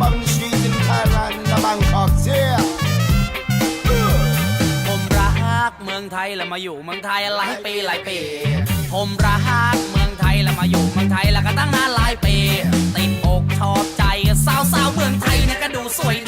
up on the streets in Thailand, the Bangkok, yeah. ผมรักเมืองไทยแล้วมาอยู่เมืองไทยหลายปีหลายปี ผมรักเมืองไทยแล้วมาอยู่เมืองไทยแล้วก็ตั้งนานหลายปี ติดอกชอบใจสาวสาวเมืองไทยเนี่ยก็ดูสวยด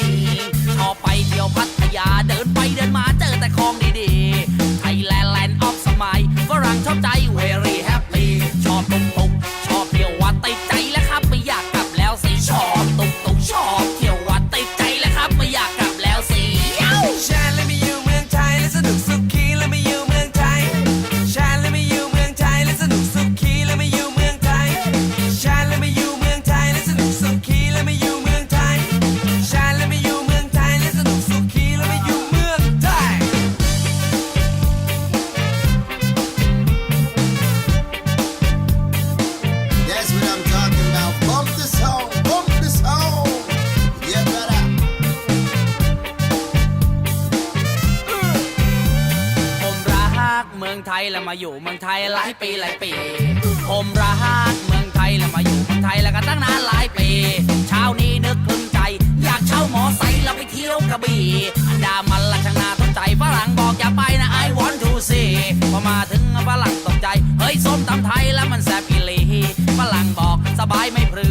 กเมืองไทยแล้วมาอยู่เมืองไทยหลายปีหลายปี ผมรักเมืองไทยแล้วมาอยู่เมืองไทยแล้วก็ตั้งนานหลายปีเช้านี้นึกพึงใจ อยากเช่าหมอไซค์แล้วไปเที่ยวกระบี่อันดามันละชนาสนใจฝรั่งบอกอย่าไปนะ I want to see พอมาถึงฝรั่งตกใจ เฮ้ยส้มตำไทยแล้วมันแซ่บอีหลีฝรั่งบอกสบายไม่พรือ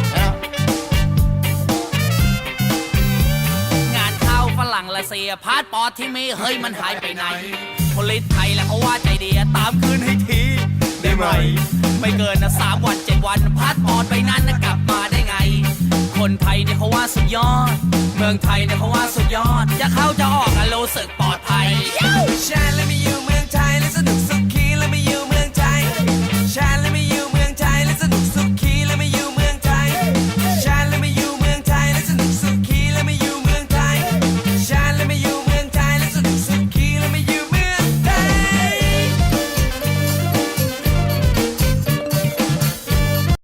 รั่งละเสียพาสปอร์ตที่มีเฮ้ยมันหายไปไหนผลิตไทยแล้วเขาว่าใจดีตามคืนให้ทีได้ไหม ไม่เกินนะสามวันเจ็ดวันพาสปอร์ตไปนั้นนะกลับมาได้ไง คนไทยเนี่ยเขาว่าสุดยอด เมืองไทยเนี่ยเขาว่าสุดยอด จะเข้าจะออกอะรู้สึกปลอดภัยแชร์และไม่อยู่เมือง